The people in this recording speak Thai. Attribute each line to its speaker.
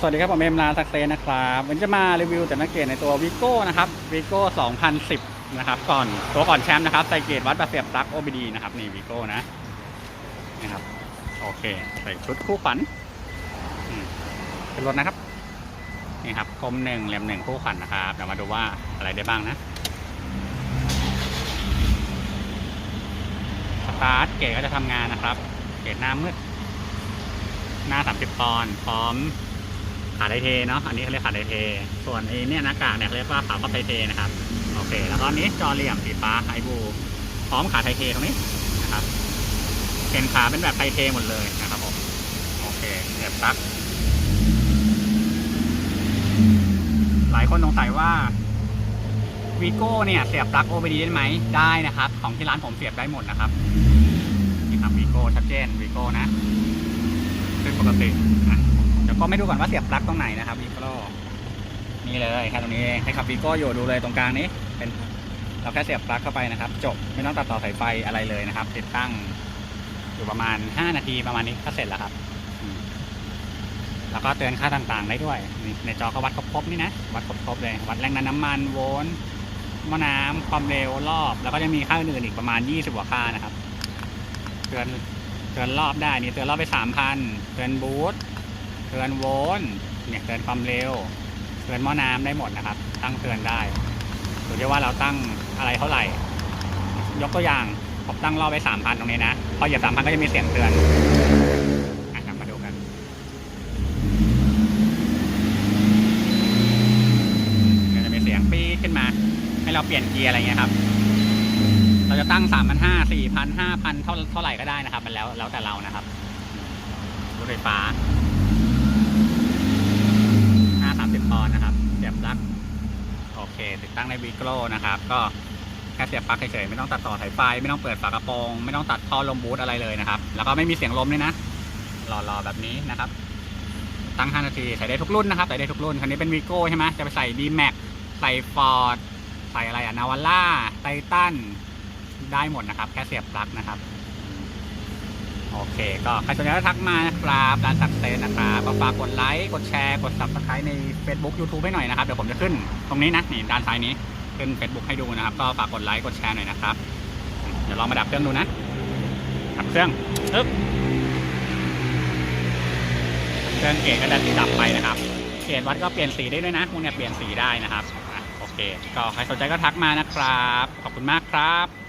Speaker 1: สวัสดีครับ ผมเอ็มนาสักเซนนะครับวันจะมารีวิวแต่นักเกตในตัววิโก้นะครับวิโก้ 2010 นะครับ ก่อนตัวก่อนแชมป์นะครับใส่เกตวัดแบบเสียบปลั๊ก OBD นะครับ นี่วิโก้นะนะครับ โอเค ใส่ชุดคู่ขวัญอืมเป็นรถนะครับ นี่ครับคมหนึ่งเหลี่ยมหนึ่งคู่ขวัญนะครับ เดี๋ยวมาดูว่าอะไรได้บ้างนะสตาร์ทเกตก็จะทำงานนะครับ เกตหน้ามืด หน้า 30ปอนด์พร้อม ขาไดเทเนาะอันนี้เขาเรียกขาไดเท ส่วนไอ้เนี่ยหน้ากากเนี่ยเขาเรียกว่าขาครอบไทเทนะครับโอเค แล้วก็อันนี้จอเหลี่ยมสีฟ้าไฮบูพร้อมขาไทเทตรงนี้นะครับเข็นขาเป็นแบบไทเทหมดเลยนะครับผมโอเคเสียบปลั๊กหลายคนสงสัยว่าวีโก้เนี่ยเสียบปลั๊ก OBD ได้ไหมได้นะครับ ของที่ร้านผมเสียบได้หมดนะครับนี่ครับวีโก้ชัดเจนวีโก้นะเป็นปกติอะ ก็ไม่ดูก่อนว่าเสียบปลั๊กตรงไหนนะครับวีโก้นี่เลยแค่ตรงนี้เองให้ขับวีโก้อยู่ดูเลยตรงกลางนี้ เป็นเราแค่เสียบปลั๊กเข้าไปนะครับ จบไม่ต้องตัดต่อสายไฟอะไรเลยนะครับ ติดตั้งอยู่ประมาณ 5 นาทีประมาณนี้ก็เสร็จแล้วครับแล้วก็เตือนค่าต่างๆได้ด้วย ในจอก็วัดครบๆนี่นะ วัดครบๆเลย วัดแรงดันน้ำมันโวลต์มอน้ำความเร็วรอบ แล้วก็จะมีค่าอื่นอีกประมาณ 20กว่าค่านะครับ เตือนเตือนรอบได้นี่เตือนรอบไปสามพันเตือนบูท เตือนโวลต์เนี่ยเตือนความเร็วเตือนหม้อน้ำได้หมดนะครับ ตั้งเตือนได้ดูที่ว่าเราตั้งอะไรเท่าไหร่ ยกตัวอย่างผมตั้งรอบไปสามพันตรงนี้นะ พอเหยียบสามพันก็จะมีเสียงเตือนมาดูกัน จะมีเสียงปี๊ขึ้นมา ให้เราเปลี่ยนเกียร์อะไรเงี้ยครับ เราจะตั้งสามพันห้าสี่พันห้าพันเท่าเท่าไหร่ก็ได้นะครับ มันแล้วแล้วแต่เรานะครับรถไฟฟ้าสามสิบปอนด์นะครับ เสียบปลั๊กโอ เค ติดตั้งในวีโกลนะครับ ก็แค่เสียบปลั๊กเฉยๆไม่ต้องตัดต่อสายไฟ ไม่ต้องเปิดฝากระโปรง ไม่ต้องตัดท่อลมบูทอะไรเลยนะครับ แล้วก็ไม่มีเสียงลมด้วยนะหล่อๆแบบนี้นะครับ ตั้ง 5 นาทีใส่ได้ทุกรุ่นนะครับ ใส่ได้ทุกรุ่น คันนี้เป็นวีโก้ใช่ไหมจะไปใส่ d m a x ใส่ฟอร์ดใส่อะไรอะนาวาร่าไททันได้หมดนะครับ แค่เสียบปลั๊กนะครับ โอเค ก็ใครสนใจก็ทักมานะครับร้านสักเซนนะครับก็ฝากกดไลค์กดแชร์กด subscribe ใน Facebook YouTube ให้หน่อยนะครับ เดี๋ยวผมจะขึ้นตรงนี้นะนี่ด้านซ้ายนี้ขึ้น Facebook ให้ดูนะครับ ก็ฝากกดไลค์กดแชร์หน่อยนะครับ เดี๋ยวลองมาดับเครื่องดูนะดับเครื่องปึ๊บเครื่องเกจก็จะติดดับไปนะครับเกจวัดก็เปลี่ยนสีได้ด้วยนะพวกเนี้ยเปลี่ยนสีได้นะครับโอเค ก็ใครสนใจก็ทักมานะครับ ขอบคุณมากครับ